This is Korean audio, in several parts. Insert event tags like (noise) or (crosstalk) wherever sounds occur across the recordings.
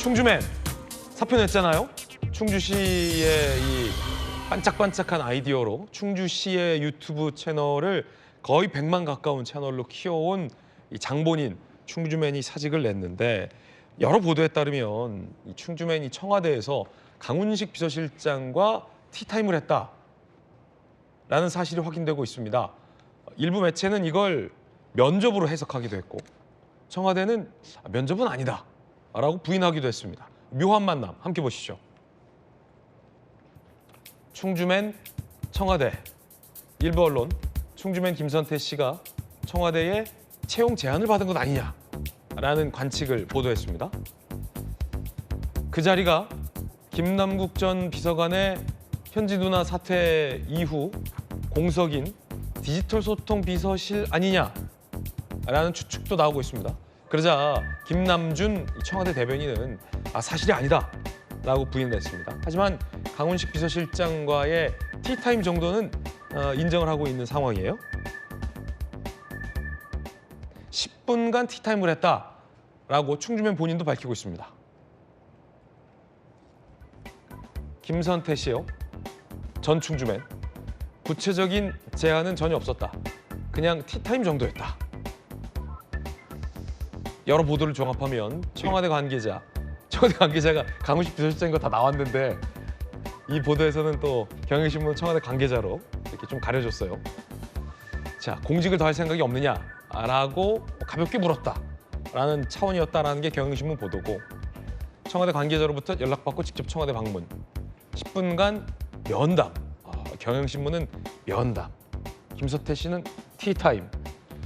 충주맨 사표 냈잖아요. 충주시의 이 반짝반짝한 아이디어로 충주시의 유튜브 채널을 거의 100만 가까운 채널로 키워온 이 장본인 충주맨이 사직을 냈는데 여러 보도에 따르면 이 충주맨이 청와대에서 강훈식 비서실장과 티타임을 했다라는 사실이 확인되고 있습니다. 일부 매체는 이걸 면접으로 해석하기도 했고 청와대는 아, 면접은 아니다 라고 부인하기도 했습니다. 묘한 만남 함께 보시죠. 충주맨 청와대 일부 언론 충주맨 김선태 씨가 청와대에 채용 제안을 받은 것 아니냐라는 관측을 보도했습니다. 그 자리가 김남국 전 비서관의 현지 누나 사퇴 이후 공석인 디지털 소통 비서실 아니냐라는 추측도 나오고 있습니다. 그러자 김남준 청와대 대변인은 아 사실이 아니다 라고 부인을 했습니다. 하지만 강훈식 비서실장과의 티타임 정도는 어, 인정을 하고 있는 상황이에요. 10분간 티타임을 했다라고 충주맨 본인도 밝히고 있습니다. 김선태 씨요. 전 충주맨. 구체적인 제안은 전혀 없었다. 그냥 티타임 정도였다. 여러 보도를 종합하면 청와대 관계자, (laughs) 청와대 관계자가 강훈식 비서실장인 거 다 나왔는데 이 보도에서는 또 경향신문 청와대 관계자로 이렇게 좀 가려줬어요. 자, 공직을 더할 생각이 없느냐라고 가볍게 물었다라는 차원이었다라는 게 경향신문 보도고 청와대 관계자로부터 연락받고 직접 청와대 방문. 10분간 면담. 어, 경향신문은 면담. 김서태 씨는 티타임.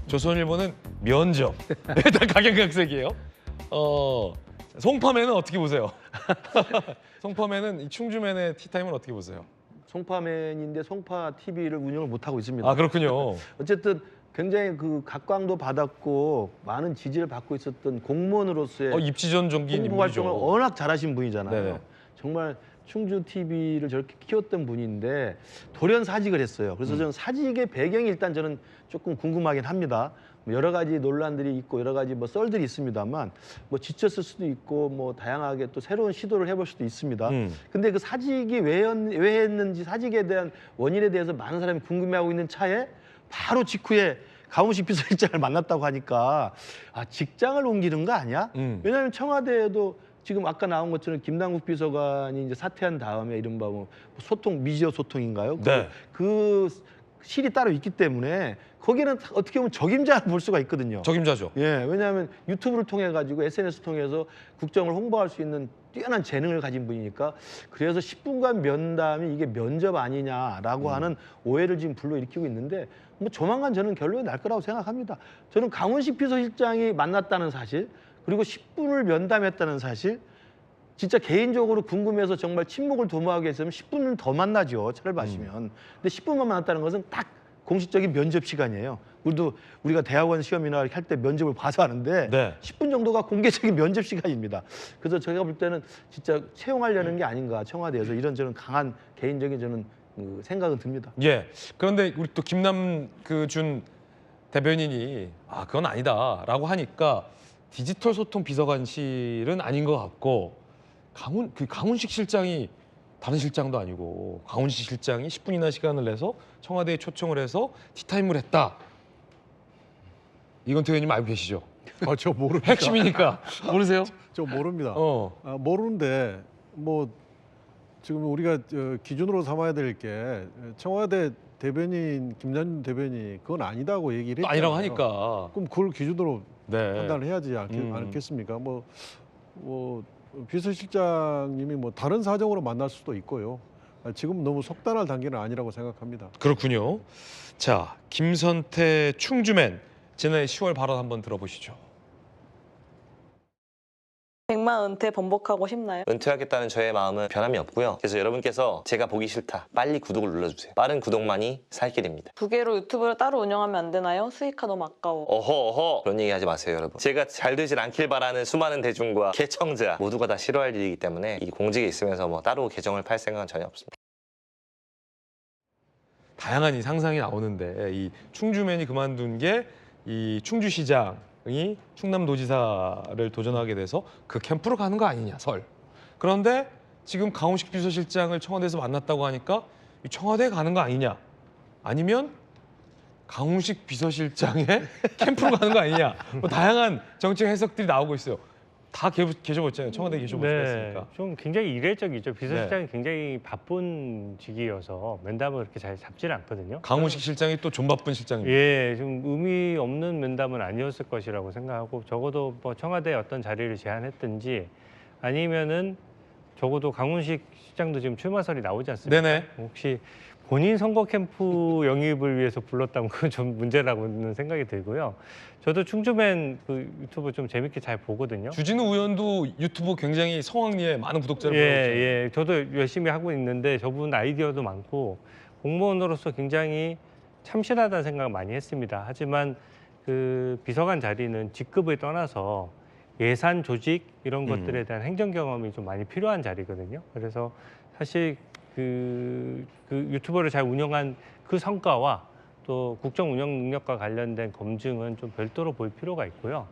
조선일보는 면접 (laughs) 다 각양각색이에요 어, 송파맨은 어떻게 보세요? (laughs) 송파맨은 이 충주맨의 티타임은 어떻게 보세요? 송파맨인데 송파 TV를 운영을 못 하고 있습니다. 아 그렇군요 (laughs) 어쨌든 굉장히 그 각광도 받았고 많은 지지를 받고 있었던 공무원으로서의 어, 입지전 종기인 홍보 활동을 인물이죠 워낙 잘하신 분이잖아요. 네네. 정말 충주 TV를 저렇게 키웠던 분인데 돌연 사직을 했어요. 음. 그래서 저는 사직의 배경이 일단 저는 조금 궁금하긴 합니다. 뭐 여러 가지 논란들이 있고 여러 가지 뭐 썰들이 있습니다만 뭐 지쳤을 수도 있고 뭐 다양하게 또 새로운 시도를 해볼 수도 있습니다. 음. 근데 그 사직이 왜, 였- 왜 했는지 사직에 대한 원인에 대해서 많은 사람이 궁금해하고 있는 차에 바로 직후에 가훈식 비서실장을 만났다고 하니까 아 직장을 옮기는 거 아니야? 음. 왜냐하면 청와대에도 지금 아까 나온 것처럼 김남국 비서관이 이제 사퇴한 다음에 이른바 뭐 소통 미디어 소통인가요? 그- 네. 그 실이 따로 있기 때문에 거기는 어떻게 보면 적임자를 볼 수가 있거든요. 적임자죠 예, 왜냐하면 유튜브를 통해 가지고 SNS 통해서 국정을 홍보할 수 있는 뛰어난 재능을 가진 분이니까 그래서 10분간 면담이 이게 면접 아니냐라고 하는 오해를 지금 불러일으키고 있는데 뭐 조만간 저는 결론이 날 거라고 생각합니다. 저는 강원식 비서실장이 만났다는 사실 그리고 10분을 면담했다는 사실 진짜 개인적으로 궁금해서 정말 침묵을 도모하게 했으면 10분은 더 만나죠. 차를 마시면. 근데 10분만 만났다는 것은 딱 공식적인 면접 시간이에요. 우리도 우리가 대학원 시험이나 할 때 면접을 봐서 하는데 네. 10분 정도가 공개적인 (laughs) 면접 시간입니다. 그래서 제가 볼 때는 진짜 채용하려는 게 아닌가 청와대에서 이런 저는 강한 개인적인 저는 그 생각은 듭니다. 예. 그런데 우리 또 김남 그 준 대변인이 아 그건 아니다라고 하니까 디지털 소통 비서관실은 아닌 것 같고 강훈 그 강훈식 실장이 다른 실장도 아니고 강훈식 실장이 10분이나 시간을 내서 청와대에 초청을 해서 티타임을 했다. 이건 대변님 알고 계시죠? 아, 저 모릅니다. 핵심이니까 모르세요? 저 모릅니다. 어. 아, 모르는데 뭐 지금 우리가 저 기준으로 삼아야 될 게 청와대 대변인 김남준 대변인이 그건 아니다고 얘기를 또 했잖아요. 아니라고 하니까. 그럼 그걸 기준으로 네. 판단을 해야지 않겠, 음. 않겠습니까? 뭐, 뭐 비서실장님이 뭐 다른 사정으로 만날 수도 있고요. 아, 지금 너무 속단할 단계는 아니라고 생각합니다. 그렇군요. 자, 김선태 충주맨 지난해 10월 발언 한번 들어보시죠. 백만 은퇴 번복하고 싶나요? 은퇴하겠다는 저의 마음은 변함이 없고요. 그래서 여러분께서 제가 보기 싫다. 빨리 구독을 눌러주세요. 빠른 구독만이 살 길입니다. 두 개로 유튜브를 따로 운영하면 안 되나요? 수익화 너무 아까워. 어허 어허 그런 얘기 하지 마세요 여러분. 제가 잘 되질 않길 바라는 수많은 대중과 개청자 모두가 다 싫어할 일이기 때문에 이 공직에 있으면서 뭐 따로 계정을 팔 생각은 전혀 없습니다. 다양한 이 상상이 나오는데 이 충주맨이 그만둔 게 이 충주시장 충남도지사를 도전하게 돼서 그 캠프로 가는 거 아니냐 설. 그런데 지금 강훈식 비서실장을 청와대에서 만났다고 하니까 이 청와대에 가는 거 아니냐? 아니면 강훈식 비서실장의 (laughs) 캠프로 가는 거 아니냐? 뭐 다양한 정책 해석들이 나오고 있어요. 다 계- 계셔봤잖아요. 청와대 계셔보셨으니까. 네, 좀 굉장히 이례적이죠. 비서실장이 굉장히 바쁜 직이어서 면담을 그렇게 잘 잡지는 않거든요. 강훈식 실장이 또 좀 바쁜 실장입니다. 예, 좀 의미 없는 면담은 아니었을 것이라고 생각하고 적어도 뭐 청와대 어떤 자리를 제안했든지 아니면은 적어도 강훈식 시장도 지금 출마설이 나오지 않습니까? 네네. 혹시 본인 선거 캠프 (laughs) 영입을 위해서 불렀다면 그건 좀 문제라고는 생각이 들고요. 저도 충주맨 그 유튜브 좀 재밌게 잘 보거든요. 주진우 의원도 유튜브 굉장히 성황리에 많은 구독자를 예, 보여줬잖아요. 예. 저도 열심히 하고 있는데 저분 아이디어도 많고 공무원으로서 굉장히 참신하다는 생각을 많이 했습니다. 하지만 그 비서관 자리는 직급을 떠나서 예산 조직 이런 음. 것들에 대한 행정 경험이 좀 많이 필요한 자리거든요. 그래서 사실 그, 그 유튜버를 잘 운영한 그 성과와 또 국정 운영 능력과 관련된 검증은 좀 별도로 볼 필요가 있고요.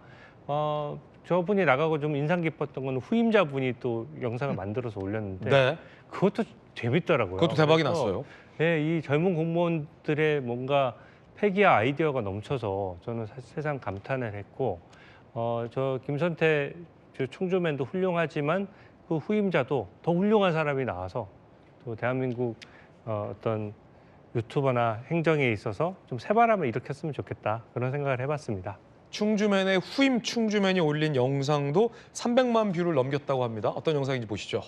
어, 저분이 나가고 좀 인상 깊었던 건 후임자분이 또 영상을 만들어서 올렸는데 네. 그것도 재밌더라고요. 그것도 대박이 그래서 났어요. 네, 이 젊은 공무원들의 뭔가 패기와 아이디어가 넘쳐서 저는 사- 세상 감탄을 했고 어, 저 김선태 저 총조맨도 훌륭하지만 그 후임자도 더 훌륭한 사람이 나와서 또 대한민국 어, 어떤 유튜버나 행정에 있어서 좀 새바람을 일으켰으면 좋겠다 그런 생각을 해봤습니다. 충주맨의 후임 충주맨이 올린 영상도 300만 뷰를 넘겼다고 합니다. 어떤 영상인지 보시죠.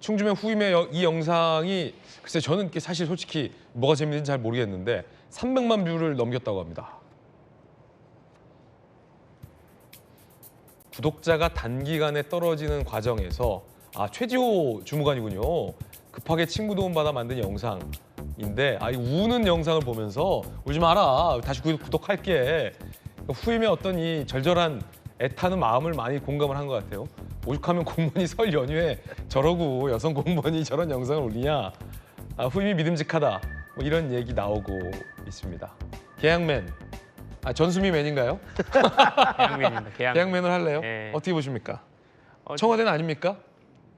충주맨 후임의 여- 이 영상이 글쎄 저는 사실 솔직히 뭐가 재밌는지 잘 모르겠는데 300만 뷰를 넘겼다고 합니다. 구독자가 단기간에 떨어지는 과정에서 아 최지호 주무관이군요. 급하게 친구 도움 받아 만든 영상인데 아이 우는 영상을 보면서 울지 마라 다시 구- 구독할게 후임의 어떤 이 절절한 애타는 마음을 많이 공감을 한 것 같아요. 오죽하면 공무원이 설 연휴에 저러고 여성 공무원이 저런 영상을 올리냐 아, 후임이 믿음직하다 뭐 이런 얘기 나오고 있습니다. 계양맨 아 전수미 맨인가요? 계양맨입니다. 계양. 계양맨을 할래요? 예. 어떻게 보십니까? 어, 청와대는 아닙니까?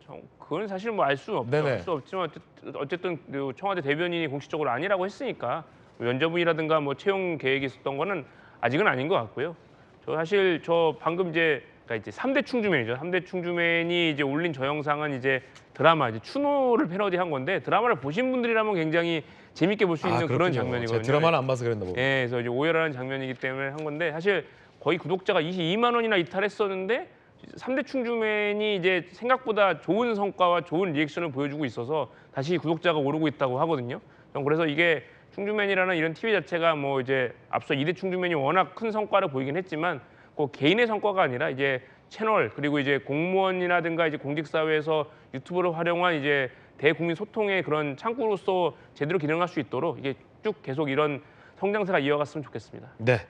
청- 그건 사실 뭐 알 수 없죠. 알 수 없지만 어쨌든- 그 청와대 대변인이 공식적으로 아니라고 했으니까 면접이라든가 뭐 채용 계획이 있었던 거는 아직은 아닌 것 같고요. 저 사실 저 방금 이제 그러니까 이제 3대 충주맨이죠. 3대 충주맨이 이제 올린 저 영상은 이제 드라마 이제 추노를 패러디한 건데 드라마를 보신 분들이라면 굉장히 재밌게 볼 수 있는 그런 아. 장면이거든요. 제가 드라마를 안 봐서 그랬나 보고. 예, 그래서 이제 오열하는 장면이기 때문에 한 건데 사실 거의 구독자가 22만 원이나 이탈했었는데 3대 충주맨이 이제 생각보다 좋은 성과와 좋은 리액션을 보여주고 있어서 다시 구독자가 오르고 있다고 하거든요. 전 그래서 이게 충주맨이라는 이런 TV 자체가 뭐 이제 앞서 2대 충주맨이 워낙 큰 성과를 보이긴 했지만 꼭 개인의 성과가 아니라 이제 채널 그리고 이제 공무원이라든가 이제 공직사회에서 유튜브를 활용한 이제 대국민 소통의 그런 창구로서 제대로 기능할 수 있도록 이게 쭉 계속 이런 성장세가 이어갔으면 좋겠습니다. 네.